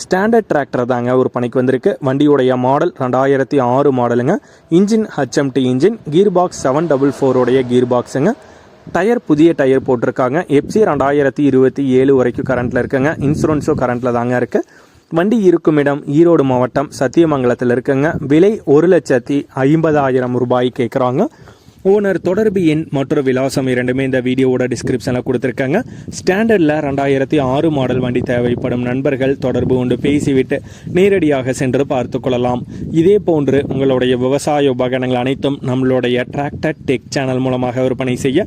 Standard tractor தாங்க ஒரு பணிக்கு வந்திருக்கு. வண்டியுடைய மாடல் ரெண்டாயிரத்தி ஆறு மாடலுங்க. Engine HMT engine gear box seven double ஃபோருடைய gear பாக்ஸுங்க டயர் புதிய டயர் போட்டிருக்காங்க. எப்சி ரெண்டாயிரத்தி இருபத்தி ஏழு வரைக்கும் கரண்ட்டில் இருக்குங்க. இன்சூரன்ஸும் கரண்ட்டில் தாங்க இருக்குது வண்டி இருக்கும் இடம் ஈரோடு மாவட்டம் சத்தியமங்கலத்தில் இருக்குங்க. விலை ஒரு லட்சத்தி ஐம்பதாயிரம் ரூபாய் கேட்குறாங்க ஓனர் தொடர்பு எண் மற்றும் விலாசம் இரண்டுமே இந்த வீடியோவோட டிஸ்கிரிப்ஷனில் கொடுத்துருக்காங்க. ஸ்டாண்டர்டில் ரெண்டாயிரத்தி ஆறு மாடல் வண்டி தேவைப்படும் நண்பர்கள் தொடர்பு கொண்டு பேசிவிட்டு நேரடியாக சென்று பார்த்து கொள்ளலாம். இதே போன்று உங்களுடைய விவசாய உபகரணங்கள் அனைத்தும் நம்மளுடைய டிராக்டர் டெக் சேனல் மூலமாக விற்பனை செய்ய